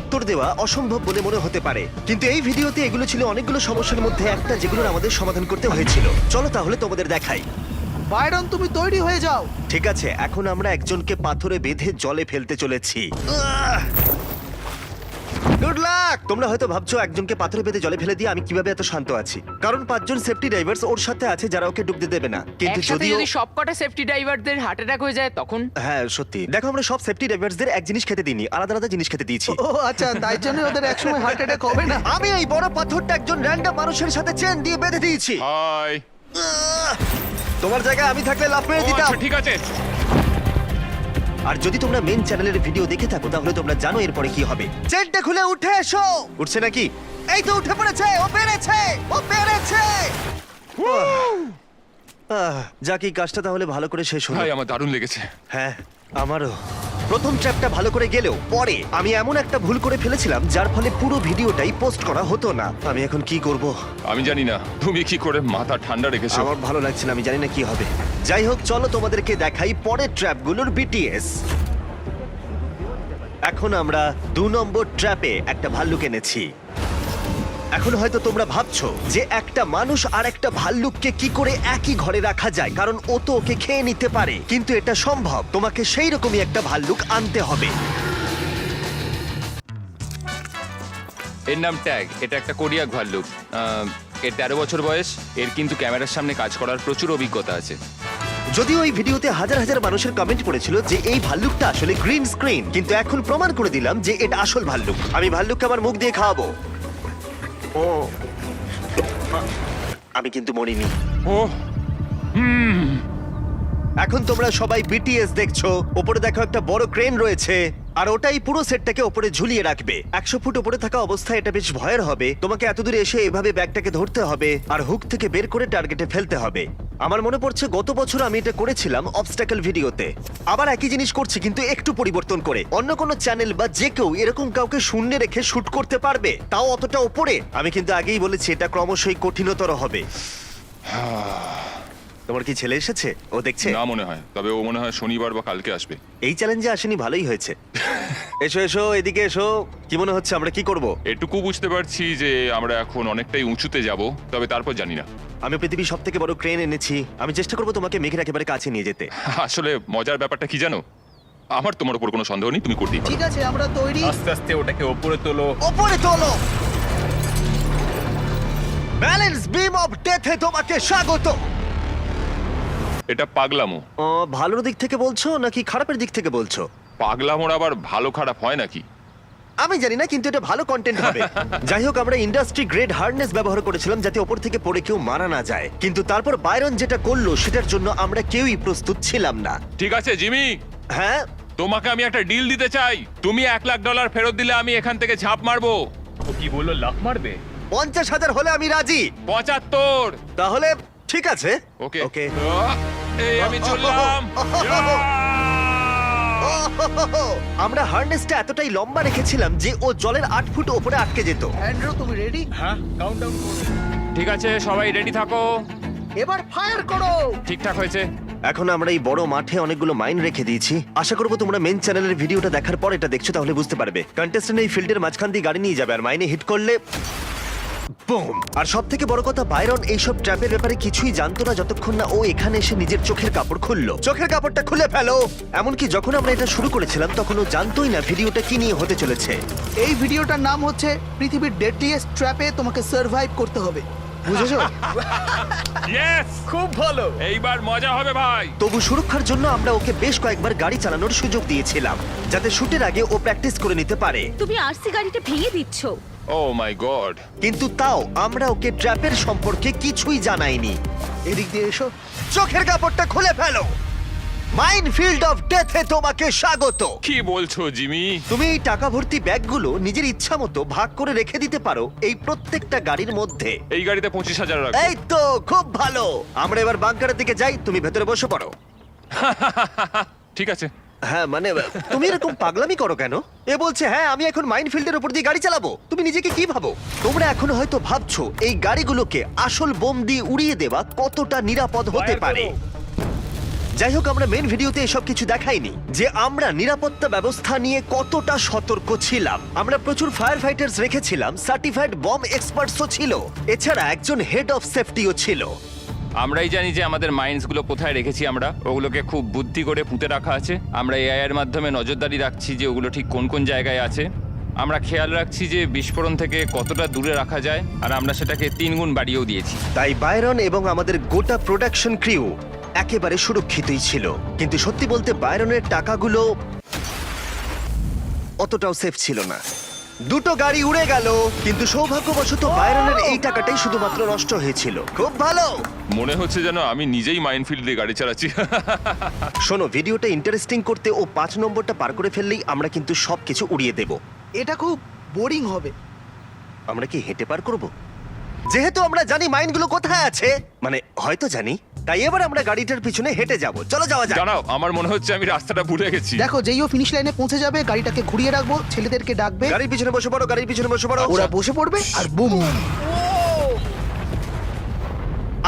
উত্তর দেওয়া অসম্ভব বলে মনে হতে পারে। কিন্তু এই ভিডিওতে এগুলো ছিল অনেকগুলো সমস্যার মধ্যে একটা যেগুলোর আমাদের সমাধান করতে হয়েছিল। চলো তাহলে তোমাদের দেখাই। বাইরন তুমি তৈরি হয়ে যাও। ঠিক আছে এখন আমরা একজনকে পাথরে বেঁধে জলে ফেলতে চলেছি। গুড লাক তোমরা হয়তো ভাবছ একজনকে পাথরে বেঁধে জলে ফেলে দিয়ে আমি কীভাবে এত শান্ত আছি। কারণ পাঁচজন সেফটি ড্রাইভার্স ওর সাথে আছে যারা ওকে ডুবতে দেবে না। কিন্তু একসাথে যদিও যদি সবকটা সেফটি ড্রাইভারদের হার্ট অ্যাটাক হয়ে যায় তখন? হ্যাঁ সত্যি। দেখো আমরা সব সেফটি ড্রাইভার্সদের এক জিনিস খেতে দিইনি আলাদা আলাদা জিনিস খেতে দিয়েছি। ও আচ্ছা তাই জন্য ওদের একসময় হার্ট অ্যাটাক হবে না। আমি এই বড় পাথরটা একজন র্যান্ডম মানুষের সাথে চেন দিয়ে বেঁধে দিয়েছি। হাই। তোমার জায়গায় আমি থাকলে লাফ মেরে ও দিতাম। আচ্ছা ঠিক আছে। আর যদি তোমরা মেন চ্যানেলের ভিডিও দেখে থাকো তাহলে তোমরা জানো এরপরে কি হবে। চেনটা খুলে উঠে এসো! উঠছে নাকি? এই তো উঠে পড়েছে! ও পেরেছে! ও পেরেছে! আহ, যাক এই কাজটা তাহলে ভালো করে শেষ হলো। ভাই আমার দারুণ লেগেছে। হ্যাঁ আমারও। প্রথম ট্র্যাপটা ভালো করে গেলেও পরে আমি এমন একটা ভুল করে ফেলেছিলাম যার ফলে পুরো ভিডিওটাই পোস্ট করা হতো না। আমি এখন কি করব? আমি জানি না তুমি কি করে মাথা ঠান্ডা রেখেছো? আমার ভালো লাগছে না আমি জানি না কি হবে। যাই হোক চলো তোমাদেরকে দেখাই পরের ট্র্যাপগুলোর বিটিএস এখন আমরা দু নম্বর ট্র্যাপে একটা ভাল্লুক এনেছি। এখন হয়তো তোমরা ভাবছ যে একটা মানুষ আর একটা ভাল্লুককে কি করে একই ঘরে রাখা যায় কারণ ও তো ওকে খেয়ে নিতে পারে। কিন্তু এটা সম্ভব তোমাকে সেই রকমই একটা ভাল্লুক আনতে হবে। এর নাম ট্যাগ এটা একটা কোরিয়াক ভাল্লুক। আহ, এর তেরো বছর বয়স এর কিন্তু ক্যামেরার সামনে কাজ করার প্রচুর অভিজ্ঞতা আছে। যদিও এই ভিডিওতে হাজার হাজার মানুষের কমেন্ট পড়েছিল যে এই ভাল্লুকটা আসলে গ্রিন স্ক্রিন কিন্তু এখন প্রমাণ করে দিলাম যে এটা আসল ভাল্লুক। আমি ভাল্লুককে আমার মুখ দিয়ে খাওয়াবো। ও। আমি কিন্তু মরিনি। ও। এখন তোমরা সবাই বিটিএস দেখছ। ওপরে দেখো একটা বড় ক্রেন রয়েছে। আর ওটাই পুরো সেটটাকে ওপরে ঝুলিয়ে রাখবে। একশো ফুট ওপরে থাকা অবস্থায় এটা বেশ ভয়ের হবে। তোমাকে এত দূরে এসে এভাবে ব্যাগটাকে ধরতে হবে। আর হুক থেকে বের করে টার্গেটে ফেলতে হবে। আমার মনে পড়ছে গত বছর আমি এটা করেছিলাম অবস্ট্যাকল ভিডিওতে আবার একই জিনিস করছি, কিন্তু একটু পরিবর্তন করে। অন্য কোনো চ্যানেল বা যে কেউ এরকম কাউকে শূন্যে রেখে শুট করতে পারবে, তাও অতটা ওপরে। আমি কিন্তু আগেই বলেছি, এটা ক্রমশই কঠিনতর হবে। তোমার কি ছেলে এসেছে? ও দেখছে? না মনে হয় তবে ও মনে হয় শনিবার বা কালকে আসবে। এই চ্যালেঞ্জে আসেনি ভালোই হয়েছে। এসো এসো এদিকে এসো। কি মনে হচ্ছে আমরা কি করব? এটুকু বুঝতে পারছি যে আমরা এখন অনেকটাই উঁচুতে যাব তবে তারপর জানি না। আমি পৃথিবীর সব থেকে বড় ক্রেন এনেছি। আমি চেষ্টা করব তোমাকে মেঘের একেবারে কাছে নিয়ে যেতে। আসলে মজার ব্যাপারটা কি জানো? আমার তোমার উপর কোনো সন্দেহ নেই তুমি করতেই পারো। ঠিক আছে আমরা তৈরি। আস্তে আস্তে ওটাকে ওপরে তোলো। ওপরে তোলো। ব্যালেন্স বিম অফ ডেথে তোমাকে স্বাগত। এটা পাগলামো। ও, ভালোর দিক থেকে বলছো নাকি খারাপের দিক থেকে বলছো? পাগলামোর আবার ভালো খারাপ হয় নাকি? আমি জানি না কিন্তু এটা ভালো কন্টেন্ট হবে। যাই হোক আমরা ইন্ডাস্ট্রি গ্রেড হার্নেস ব্যবহার করেছিলাম যাতে ওপর থেকে পড়ে কেউ মারা না যায়। কিন্তু তারপর বাইরন যেটা করল সেটার জন্য আমরা কেউই প্রস্তুত ছিলাম না। ঠিক আছে জিমি। হ্যাঁ? তোমাকে আমি একটা ডিল দিতে চাই। তুমি এক লাখ ডলার ফেরত দিলে আমি এখান থেকে ঝাঁপ মারবো। ও কি বলল লাফ মারবে? পঞ্চাশ হাজার হলে আমি রাজি। পঁচাত্তর। তাহলে ঠিক আছে। ওকে। ওকে। এই আমি চললাম। আমরা হার্নেসটা এতটাই লম্বা রেখেছিলাম যে ও জলের আট ফুট ওপরে আটকে যেত। অ্যান্ড্রু তুমি রেডি হ্যাঁ। কাউন্টডাউন ঠিক আছে সবাই রেডি থাকো। এবার ফায়ার করো। ঠিকঠাক হয়েছে। এখন আমরা এই বড় মাঠে অনেকগুলো মাইন রেখে দিয়েছি। আশা করব তোমরা মেন চ্যানেলের ভিডিওটা দেখার পর এটা দেখছ তাহলে বুঝতে পারবে। কন্টেস্টেন্ট এই ফিল্ডের মাঝখান দিয়ে গাড়ি নিয়ে যাবে আর মাইনে হিট করলে বুম আর সব থেকে বড় কথা বাইরন এইসব ট্র্যাপের ব্যাপারে কিছুই জানতো না যতক্ষণ না ও এখানে এসে নিজের চোখের কাপড় খুললো। চোখের কাপড়টা খুলে ফেলো! এমনকি যখন আমরা এটা শুরু করেছিলাম, তখন ও জানতোই না ভিডিওটা কি নিয়ে হতে চলেছে। এই ভিডিওটার নাম হচ্ছে পৃথিবীর ডেডলিয়েস্ট ট্র্যাপে তোমাকে সার্ভাইভ করতে হবে। বুঝেছ? ইয়েস খুব ভালো। এইবার মজা হবে ভাই। তবু সুরক্ষার জন্য আমরা ওকে বেশ কয়েকবার গাড়ি চালানোর সুযোগ দিয়েছিলাম যাতে শুটের আগে ও প্র্যাকটিস করে নিতে পারে। তুমি আরসি গাড়িটা ভেঙে দিচ্ছ। ও মাই গড কিন্তু তাও আমরা ওকে ট্র্যাপের সম্পর্কে কিছুই জানাইনি। এদিক দিয়ে এসো। চোখের কাপড়টা খুলে ফেলো। মাইন ফিল্ড অফ ডেথে তোমাকে স্বাগত। কি বলছো জিমি? তুমি এই টাকা ভর্তি ব্যাগগুলো নিজের ইচ্ছা মতো ভাগ করে রেখে দিতে পারো এই প্রত্যেকটা গাড়ির মধ্যে। এই গাড়িতে পঁচিশ হাজার রাখব এই তো খুব ভালো। আমরা এবার বাংকারের দিকে যাই তুমি ভেতরে বসে পড়ো। ঠিক আছে। হ্যাঁ মানে তুমি এরকম পাগলামি করো কেন? এ বলছে হ্যাঁ আমি এখন মাইনফিল্ডের উপর দিয়ে গাড়ি চালাবো। তুমি নিজেকে কি ভাবো? তোমরা এখন হয়তো ভাবছ এই গাড়িগুলোকে আসল বোম দিয়ে উড়িয়ে দেওয়া কতটা নিরাপদ হতে পারে। যাই হোক আমরা মেন ভিডিওতে এসব কিছু দেখাইনি যে আমরা নিরাপত্তা ব্যবস্থা নিয়ে কতটা সতর্ক ছিলাম। আমরা প্রচুর ফায়ার ফাইটার্স রেখেছিলাম সার্টিফাইড বম এক্সপার্টসও ছিল এছাড়া একজন হেড অফ সেফটিও ছিল। আমরাই জানি যে আমাদের মাইন্ডসগুলো কোথায় রেখেছি আমরা ওগুলোকে খুব বুদ্ধি করে পুঁতে রাখা আছে। আমরা এআই এর মাধ্যমে নজরদারি রাখছি যে ওগুলো ঠিক কোন কোন জায়গায় আছে। আমরা খেয়াল রাখছি যে বিস্ফোরণ থেকে কতটা দূরে রাখা যায় আর আমরা সেটাকে তিন গুণ বাড়িয়েও দিয়েছি। তাই বায়রন এবং আমাদের গোটা প্রোডাকশন ক্রিউ একেবারে সুরক্ষিতই ছিল। কিন্তু সত্যি বলতে বায়রনের টাকাগুলো অতটাও সেফ ছিল না। দুটো গাড়ি উড়ে গেল কিন্তু সৌভাগ্যবশত বায়রনের এই টাকাটাই শুধুমাত্র নষ্ট হয়েছিল। খুব ভালো! মনে হচ্ছে যেন আমি নিজেই মাইনফিল্ড দিয়ে গাড়ি চালাচ্ছি। শোনো ভিডিওটা ইন্টারেস্টিং করতে ও পাঁচ নম্বরটা পার করে ফেললেই আমরা কিন্তু সবকিছু উড়িয়ে দেব। এটা খুব বোরিং হবে। আমরা কি হেঁটে পার করব? যেহেতু আমরা জানি মাইনগুলো কোথায় আছে মানে হয়তো জানি তাই এবার আমরা গাড়িটার পিছনে হেঁটে যাব। চলো যাওয়া যাক। জানাও আমার মনে হচ্ছে আমি রাস্তাটা ভুলে গেছি। দেখো যেই ও ফিনিশ লাইনে পৌঁছে যাবে গাড়িটাকে ঘুরিয়ে রাখব ছেলেদেরকে ডাকবে। গাড়ির পিছনে বসে পড়ো গাড়ির পিছনে বসে পড়ো। ওরা বসে পড়বে আর বুম।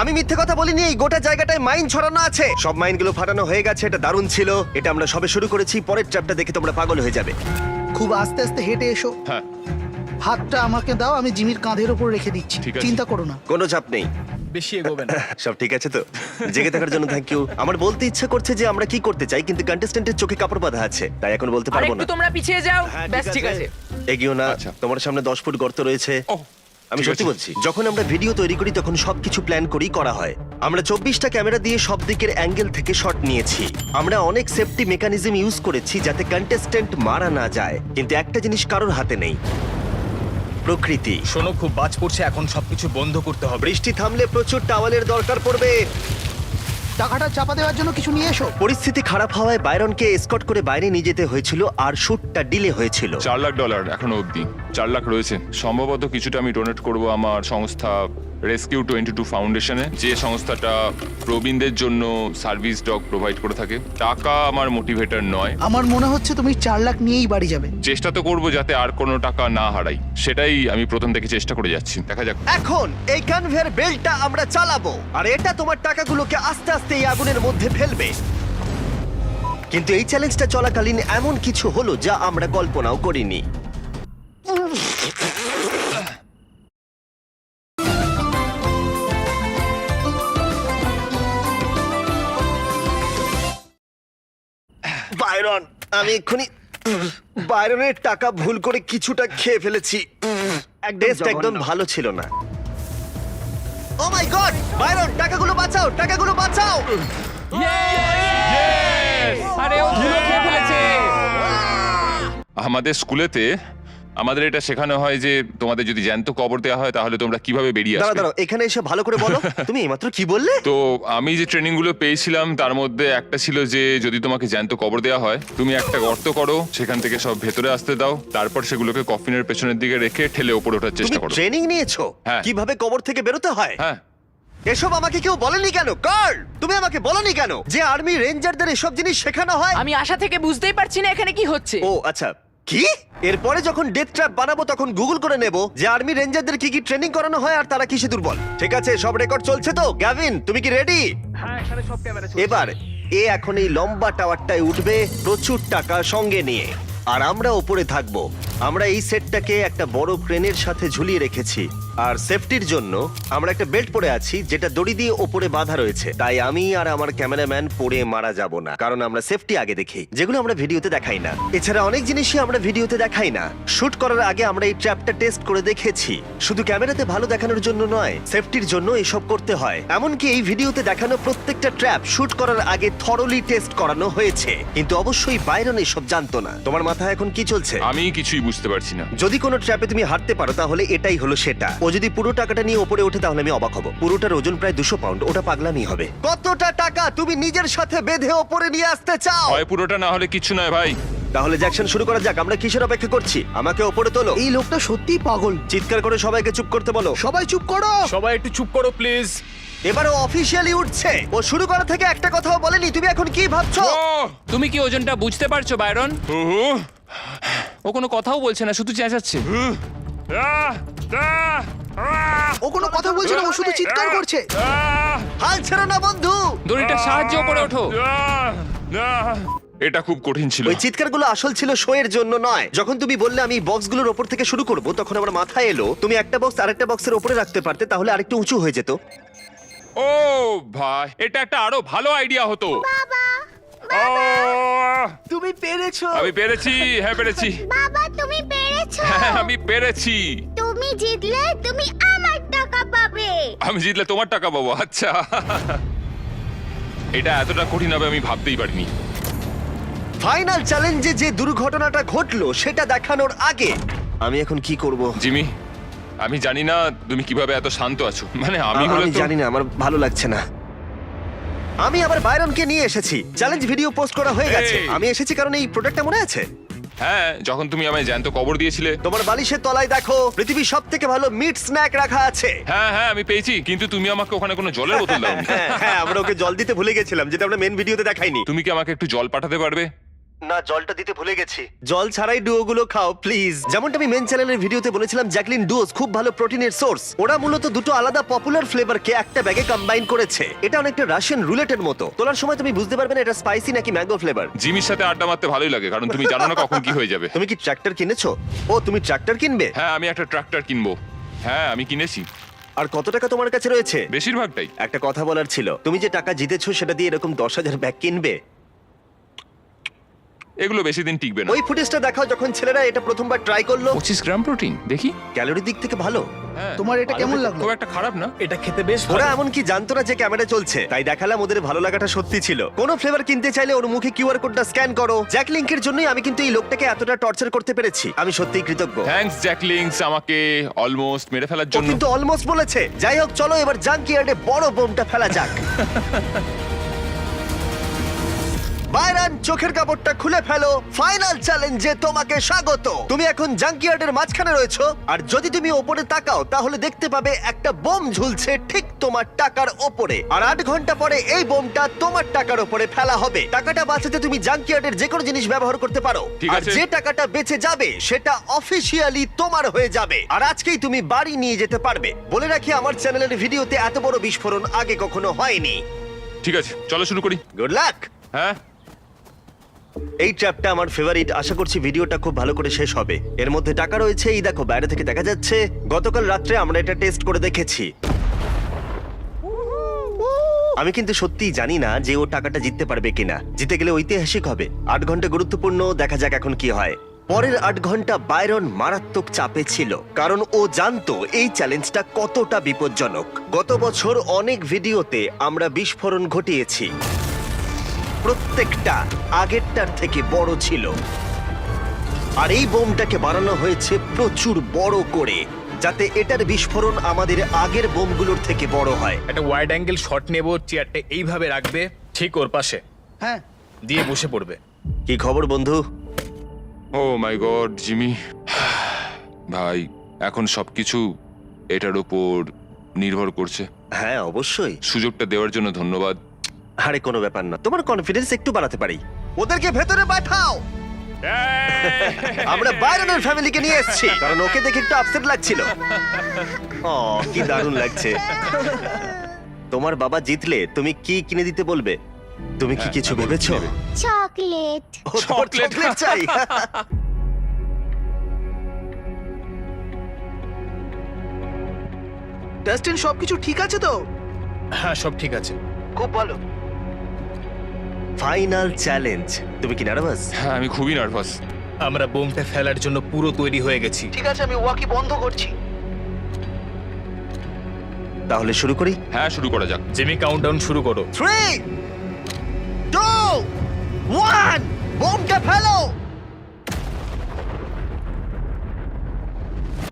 আমি মিথ্যে কথা বলিনি এই গোটা জায়গাটায় মাইন ছড়ানো আছে। সব মাইনগুলো ফাটানো হয়ে গেছে এটা দারুণ ছিল। এটা আমরা সবে শুরু করেছি পরের ট্র্যাপটা দেখে তোমরা পাগল হয়ে যাবে। খুব আস্তে আস্তে হেঁটে এসো। হ্যাঁ। হাতটা আমাকে দাও আমি জিমির কাঁধের উপর রেখে দিচ্ছি। ঠিক আছে। চিন্তা করো না। কোনো চাপ নেই। বেশি এগোবে না। সব ঠিক আছে তো? জেগে থাকার জন্য থ্যাংক ইউ আমার বলতে ইচ্ছা করছে যে আমরা কি করতে চাই কিন্তু কন্টেস্ট্যান্টের চোখে কাপড় বাঁধা আছে তাই এখন বলতে পারব একটু না। তোমরা পিছিয়ে যাও। হ্যাঁ, ব্যাস ঠিক আছে। এগিয়েও না আচ্ছা। তোমার সামনে দশ ফুট গর্ত রয়েছে। আমি সত্যি বলছি যখন আমরা ভিডিও তৈরি করি তখন সবকিছু প্ল্যান করেই করা হয়। আমরা চব্বিশটা ক্যামেরা দিয়ে সব দিকের অ্যাঙ্গেল থেকে শট নিয়েছি। আমরা অনেক সেফটি মেকানিজম ইউজ করেছি যাতে কন্টেস্টেন্ট মারা না যায়। কিন্তু একটা জিনিস কারোর হাতে নেই। প্রকৃতি। শোনো খুব বাজ পড়ছে এখন সবকিছু বন্ধ করতে হবে। বৃষ্টি থামলে প্রচুর টাওয়ালের দরকার পড়বে। টাকাটা চাপা দেওয়ার জন্য কিছু নিয়ে এসো। পরিস্থিতি খারাপ হওয়ায় বাইরনকে এসকট করে বাইরে নিয়ে যেতে হয়েছিল আর শুটটা ডিলে হয়েছিল। চার লাখ ডলার এখনও অবধি। চার লাখ রয়েছে। সম্ভবত কিছুটা আমি ডোনেট করব আমার সংস্থা রেস্কিউ টোয়েন্টি টু ফাউন্ডেশনে যে সংস্থাটা প্রবীণদের জন্য সার্ভিস ডগ প্রোভাইড করে থাকে। টাকা আমার মোটিভেটর নয়। আমার মনে হচ্ছে তুমি চার লাখ নিয়েই বাড়ি যাবে। চেষ্টা তো করব যাতে আর কোনো টাকা না হারাই। সেটাই আমি প্রথম থেকে চেষ্টা করে যাচ্ছি। দেখা যাক। এখন এই কনভেয়ার বেল্টটা আমরা চালাবো। আর এটা তোমার টাকাগুলোকে আস্তে আস্তে এই আগুনের মধ্যে ফেলবে। কিন্তু এই চ্যালেঞ্জটা চলাকালীন এমন কিছু হলো যা আমরা কল্পনাও করিনি। বাইরন। আমি এক্ষুনি বাইরনের টাকা ভুল করে কিছুটা খেয়ে ফেলেছি। টেস্ট একদম ভালো ছিল না। ও মাই গড বাইরন টাকাগুলো বাঁচাও টাকাগুলো বাঁচাও! আরে ও খেয়ে ফেলেছে। আমাদের স্কুলেতে আমাদের এটা শেখানো হয় যে তোমাদের যদি জ্যান্ত কবর দেওয়া হয় তাহলে তোমরা কীভাবে বেরিয়ে আসবে? দাঁড়াও এখানে এসে ভালো করে বলো। তুমি এইমাত্র কি বললে? তো আমি যে ট্রেনিংগুলো পেয়েছিলাম তার মধ্যে একটা ছিল যে যদি তোমাকে জ্যান্ত কবর দেওয়া হয় তুমি একটা গর্ত করো সেখান থেকে সব ভেতরে আসতে দাও তারপর সেগুলোকে কফিনের পেছনের দিকে রেখে ঠেলে ওপরে ওঠার তুমি চেষ্টা করো। ট্রেনিং নিয়েছো? হ্যাঁ। কীভাবে কবর থেকে বেরোতে হয়? হ্যাঁ। এসব আমাকে কেউ বলেনি কেন? কার্ল তুমি আমাকে বলনি কেন? যে আর্মি রেঞ্জারদের এসব জিনিস শেখানো হয়? আমি আশা থেকে বুঝতেই পারছি না এখানে কি হচ্ছে। ও আচ্ছা। কি? এরপরে যখন ডেথ ট্র্যাপ বানাবো তখন গুগল করে নেব যে আর্মি রেঞ্জারদের কি কি ট্রেনিং করানো হয় আর তারা কিসে দুর্বল। ঠিক আছে সব রেকর্ড চলছে তো? গ্যাভিন তুমি কি রেডি হ্যাঁ এখানে সব ক্যামেরা এবার এ এখন এই লম্বা টাওয়ারটায় উঠবে প্রচুর টাকা সঙ্গে নিয়ে। আর আমরা ওপরে থাকব। আমরা এই সেটটাকে একটা বড় ক্রেনের সাথে ঝুলিয়ে রেখেছি। আর সেফটির জন্য আমরা একটা বেল্ট পরে আছি যেটা দড়ি দিয়ে ওপরে বাঁধা রয়েছে। তাই আমি আর আমার ক্যামেরাম্যান পরে মারা যাব না কারণ আমরা সেফটি আগে দেখি। যেগুলো আমরা ভিডিওতে দেখাই না। এছাড়া অনেক জিনিসই আমরা ভিডিওতে দেখাই না। শুট করার আগে আমরা এই ট্র্যাপটা টেস্ট করে দেখেছি। শুধু ক্যামেরাতে ভালো দেখানোর জন্য নয় সেফটির জন্য এসব করতে হয়। এমনকি এই ভিডিওতে দেখানো প্রত্যেকটা ট্র্যাপ শুট করার আগে থরলি টেস্ট করানো হয়েছে। কিন্তু অবশ্যই বাইরন এসব জানতো না। তোমার মাথায় এখন কি চলছে? আমি কিছুই বুঝতে পারছি না। যদি কোনো ট্র্যাপে তুমি হারতে পারো তাহলে এটাই হলো সেটা। ও যদি পুরো টাকাটা নিয়ে ওপরে ওঠে তাহলে আমি অবাক হব। পুরোটার ওজন প্রায় দুশো পাউন্ড। ওটা পাগলামি হবে। কতটা টাকা তুমি নিজের সাথে বেঁধে ওপরে নিয়ে আসতে চাও? হয় পুরোটা না হলে কিচ্ছু নয় ভাই। তাহলে জ্যাকশন শুরু করা যাক আমরা কিসের অপেক্ষা করছি? আমাকে ওপরে তোলো। এই লোকটা সত্যিই পাগল। চিৎকার করে সবাইকে চুপ করতে বলো। সবাই চুপ করো। সবাই একটু চুপ করো প্লিজ এবার ও অফিসিয়ালি উঠছে। ও শুরু করা থেকে একটা কথাও বলেনি। তুমি এখন কি ভাবছ? তুমি কি ওজনটা বুঝতে পারছ বাইরন? ও কোনো কথাও বলছে না শুধু চেঁচাচ্ছে! ও কোনো কথা বলছে না ও শুধু চিৎকার করছে। হাল ছেড়ো না বন্ধু। দড়িটা সাহায্য করে ওঠো! এটা খুব কঠিন ছিল। ওই চিৎকারগুলো আসল ছিল শো এর জন্য নয়। যখন তুমি বললে আমি বক্সগুলোর ওপর থেকে শুরু করব তখন আমার মাথায় এলো। তুমি একটা বক্স আরেকটা বক্সের উপরে রাখতে পারতে তাহলে আরেকটু উঁচু হয়ে যেত। ও ভাই এটা একটা আরও ভালো আইডিয়া হতো। ও, তুমি পেরেছ। আমি পেরেছি হ্যাঁ পেরেছি। বাবা তুমি পেরেছ? হ্যাঁ আমি পেরেছি। তুমি জিতলে তুমি আমার টাকা পাবে। আমি জিতলে তোমার টাকা পাবো আচ্ছা। এটা এতটা কঠিন হবে আমি ভাবতেই পারিনি। ফাইনাল চ্যালেঞ্জে যে দুর্ঘটনাটা ঘটলো সেটা দেখানোর আগে আমি এখন কি করব? জিমি আমি জানি না তুমি কীভাবে এত শান্ত আছো। মানে আমি আমি হলে তো জানি না আমার ভালো লাগছে না। আমি আবার বাইরনকে নিয়ে এসেছি। চ্যালেঞ্জ ভিডিও পোস্ট করা হয়ে গেছে। এই। আমি এসেছি কারণ এই প্রোডাক্টটা মনে আছে? হ্যাঁ যখন তুমি আমায় জ্যান্ত কবর দিয়েছিলে। তোমার বালিশের তলায় দেখো পৃথিবীর সব থেকে ভালো মিট স্ন্যাক রাখা আছে। হ্যাঁ হ্যাঁ আমি পেয়েছি কিন্তু তুমি আমাকে ওখানে কোনো জলের বোতল দাও হ্যাঁ হ্যাঁ আমরা ওকে জল দিতে ভুলে গেছিলাম যেটা আমরা মেন ভিডিওতে দেখাইনি। তুমি কি আমাকে একটু জল পাঠাতে পারবে? না জলটা দিতে ভুলে গেছি। জল ছাড়াই ডুও গুলো খাও প্লিজ যেমনটা আমি মেন চ্যানেলের ভিডিওতে বলেছিলাম জ্যাকলিন ডুওস খুব ভালো প্রোটিনের সোর্স ওরা মূলত দুটো আলাদা পপুলার ফ্লেভারকে একটা ব্যাগে কম্বাইন করেছে। এটা অনেকটা রাশিয়ান রুলেটের মতো। তোলার সময় তুমি বুঝতে পারবে না এটা স্পাইসি নাকি ম্যাঙ্গো ফ্লেভার জিমির সাথে আড্ডা মারতে ভালোই লাগে কারণ তুমি জানো না কখন কি হয়ে যাবে। তুমি কি ট্রাক্টর কিনেছো? ও তুমি ট্রাক্টর কিনবে? হ্যাঁ আমি একটা ট্রাক্টর কিনবো। হ্যাঁ আমি কিনেছি। আর কত টাকা তোমার কাছে রয়েছে? বেশিরভাগটাই। একটা কথা বলার ছিল তুমি যে টাকা জিতেছো সেটা দিয়ে এরকম দশ হাজার ব্যাগ কিনবে? এগুলো বেশি দিন টিকবে না। ওই ফুটেজটা দেখাও যখন ছেলেরা এটা প্রথমবার ট্রাই করল। পঁচিশ গ্রাম প্রোটিন দেখি। ক্যালোরি দিক থেকে ভালো। হ্যাঁ, তোমার এটা কেমন লাগল? খুব একটা খারাপ না। এটা খেতে বেশ ওরা এমনকি জানতো না যে ক্যামেরা চলছে। তাই দেখালাম ওদের ভালো লাগাটা সত্যি ছিল। কোনো ফ্লেভার কিনতে চাইলে ওর মুখে কিউআর কোডটা স্ক্যান করো। জ্যাক লিংকের জন্যই আমি কিন্তু এই লোকটাকে এতটা টর্চার করতে পেরেছি। আমি সত্যিই কৃতজ্ঞ। থ্যাঙ্কস জ্যাকলিংস আমাকে অলমোস্ট মেরে ফেলার ও জন্য। কিন্তু অলমোস্ট বলেছে। যাই হোক চলো এবার জাঙ্ক ইয়ার্ডে বড় বোমটা ফেলা যাক। বাইরান চোখের কাপড়টা খুলে ফেলো। ফাইনাল চ্যালেঞ্জে তোমাকে স্বাগত। তুমি এখন জাঙ্কিয়ার্ডের মাঝখানে রয়েছো আর যদি তুমি ওপরে তাকাও তাহলে দেখতে পাবে একটা বোম ঝুলছে ঠিক তোমার টাকার ওপরে। আর আট ঘণ্টা পরে এই বোমটা তোমার টাকার ওপরে ফেলা হবে। টাকাটা বাঁচাতে তুমি জাঙ্কিয়ার্ডের যে কোনো জিনিস ব্যবহার করতে পারো। ঠিক আর আছে। যে টাকাটা বেঁচে যাবে সেটা অফিসিয়ালি তোমার হয়ে যাবে। আর আজকেই তুমি বাড়ি নিয়ে যেতে পারবে। বলে রাখি আমার চ্যানেলের ভিডিওতে এত বড় বিস্ফোরণ আগে কখনো হয়নি। ঠিক আছে চলো শুরু করি। গুড লাক হ্যাঁ? এই ট্র্যাপটা আমার ফেভারিট আশা করছি ভিডিওটা খুব ভালো করে শেষ হবে। এর মধ্যে টাকা রয়েছে, এই দেখো, বাইরে থেকে দেখা যাচ্ছে, গতকাল রাত্রে আমরা এটা টেস্ট করে দেখেছি। আমি কিন্তু সত্যিই জানি না যে ও টাকাটা জিততে পারবে কিনা। জিতে গেলে ঐতিহাসিক হবে। আট ঘণ্টা গুরুত্বপূর্ণ, দেখা যাক এখন কি হয়। পরের আট ঘণ্টা বাইরন মারাত্মক চাপে ছিল, কারণ ও জানতো এই চ্যালেঞ্জটা কতটা বিপজ্জনক। গত বছর অনেক ভিডিওতে আমরা বিস্ফোরণ ঘটিয়েছি। প্রত্যেকটা আগেরটার থেকে বড় ছিল। আর এই বোমটাকে বানানো হয়েছে প্রচুর বড় করে যাতে এটার বিস্ফোরণ আমাদের আগের বোমগুলোর থেকে বড় হয়। একটা ওয়াইড অ্যাঙ্গেল শট নেব চেয়ারটা এইভাবে রাখবে ঠিক ওর পাশে। হ্যাঁ। দিয়ে বসে পড়বে। কি খবর বন্ধু? Oh my god Jimmy. ভাই এখন সবকিছু এটার উপর নির্ভর করছে। হ্যাঁ অবশ্যই। সুযোগটা দেওয়ার জন্য ধন্যবাদ। আরে কোনো ব্যাপার না। তোমার কনফিডেন্স একটু বাড়াতে পারি। ওদেরকে ভেতরে পাঠাও! আমরা বাইরনের ফ্যামিলিকে নিয়ে এসেছি। কারণ ওকে দেখে একটু আপসেট লাগছিল। ও কি দারুণ লাগছে। তোমার বাবা জিতলে তুমি কি কিনে দিতে বলবে? তুমি কি হ্যাঁ, কিছু ভেবেছো। চকলেট। chocolate চাই। ডাস্টিন সবকিছু ঠিক আছে তো? হ্যাঁ সব ঠিক আছে। খুব ভালো। Final challenge. তুমি কি নার্ভাস? হ্যাঁ আমি খুবই নার্ভাস। আমরা বোমটা ফেলার জন্য পুরো তৈরি হয়ে গেছি। ঠিক আছে আমি ওয়াকি বন্ধ করছি। তাহলে শুরু করি? হ্যাঁ শুরু করা যাক। জিমি কাউন্টডাউন শুরু করো। থ্রি টু ওয়ান বোমটা ফেলো!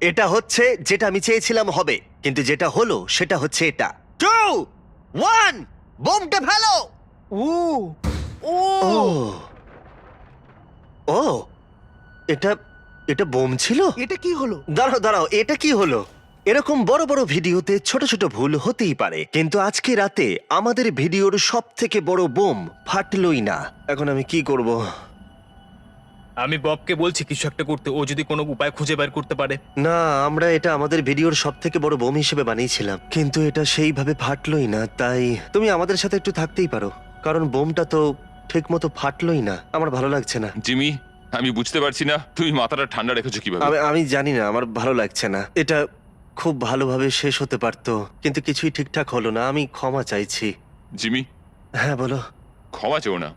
এটা হচ্ছে যেটা আমি চেয়েছিলাম হবে কিন্তু যেটা হলো সেটা হচ্ছে এটা। টু ওয়ান বোমটা ফেলো! ও ও! ও! এটা এটা বোম ছিল? এটা কি হলো? দাঁড়াও দাঁড়াও এটা কি হলো? এরকম বড় বড় ভিডিওতে ছোট ছোট ভুল হতেই পারে কিন্তু আজকে রাতে আমাদের ভিডিওর সব থেকে বড় বোম ফাটলই না। এখন আমি কি করব? আমি ববকে বলছি কিছু একটা করতে ও যদি কোনো উপায় খুঁজে বের করতে পারে। না আমরা এটা আমাদের ভিডিওর সব থেকে বড় বোম হিসেবে বানিয়েছিলাম কিন্তু এটা সেইভাবে ফাটলোই না তাই তুমি আমাদের সাথে একটু থাকতেই পারো কারণ বোমটা তো ঠিক মতো ফাটলোই না। আমার ভালো লাগছে না। জিমি আমি বুঝতে পারছি না তুমি মাথাটা ঠান্ডা রেখেছো কীভাবে? আমি আমি জানি না আমার ভালো লাগছে না। এটা খুব ভালোভাবে শেষ হতে পারত কিন্তু কিছুই ঠিকঠাক হলো না আমি ক্ষমা চাইছি। জিমি? হ্যাঁ বলো। ক্ষমা চেও না।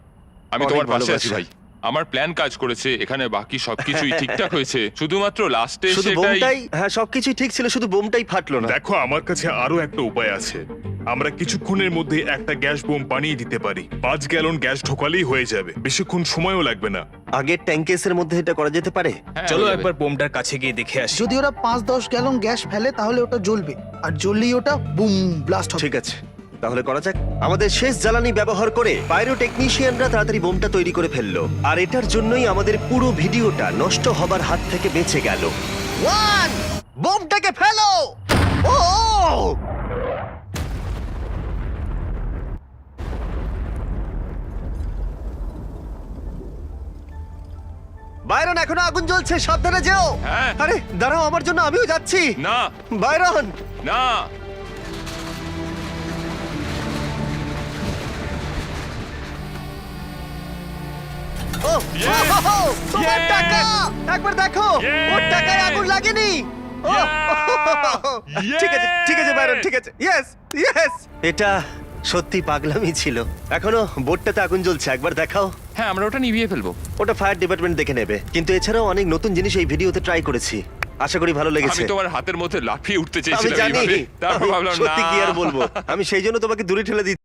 আমি তোমার পাশে আছি ভাই। আমার প্ল্যান কাজ করেছে এখানে বাকি সবকিছুই ঠিকঠাক হয়েছে। শুধুমাত্র লাস্টে শুধু সেটাই বোমটাই হ্যাঁ সবকিছুই ঠিক ছিল শুধু বোমটাই ফাটলো না। দেখো আমার কাছে আরও একটা উপায় আছে। আমরা কিছুক্ষণের মধ্যে একটা গ্যাস বোম বানিয়ে দিতে পারি। পাঁচ গ্যালন গ্যাস ঢোকালেই হয়ে যাবে। বেশিক্ষণ সময়ও লাগবে না। আগের ট্যাঙ্কেসের মধ্যে এটা করা যেতে পারে? হ্যাঁ, চলো হয়ে যাবে। একবার বোমটার কাছে গিয়ে দেখে আসি। যদি ওরা পাঁচ দশ গ্যালন গ্যাস ফেলে তাহলে ওটা জ্বলবে। আর জ্বললেই ওটা বুম ব্লাস্ট হবে। ঠিক আছে। তাহলে করা যাক। আমাদের শেষ জ্বালানি ব্যবহার করে পাইরো টেকনিশিয়ানরা তাড়াতাড়ি বোমটা তৈরি করে ফেলল। আর এটার জন্যই আমাদের পুরো ভিডিওটা নষ্ট হবার হাত থেকে বেঁচে গেল। ওয়ান বোমটাকে ফেলো! ও! বাইরন এখনও আগুন জ্বলছে সাবধানে যেও। হ্যাঁ। আরে দাঁড়াও আমার জন্য আমিও যাচ্ছি। না। বাইরন! না। Yes! ওহো, তোমার Yes! টাকা! একবার দেখো! ওর টাকায় আগুন লাগেনি! ও, ঠিক আছে ঠিক আছে বাইরন ঠিক আছে। ইয়েস ইয়েস এটা সত্যি পাগলামি ছিল। এখনও বোর্ডটাতে আগুন জ্বলছে একবার দেখাও। হ্যাঁ আমরা ওটা নিভিয়ে ফেলব। ওটা ফায়ার ডিপার্টমেন্ট দেখে নেবে। কিন্তু এছাড়াও অনেক নতুন জিনিস এই ভিডিওতে ট্রাই করেছি। আশা করি ভালো আমি লেগেছে তোমার হাতের মধ্যে লাফিয়ে উঠতে আমি চেয়েছিলাম জানি। এইভাবে। তারপর ভাবলাম সত্যি কি আর বলব? আমি সেই জন্য তোমাকে দূরে ঠেলে দিচ্ছি।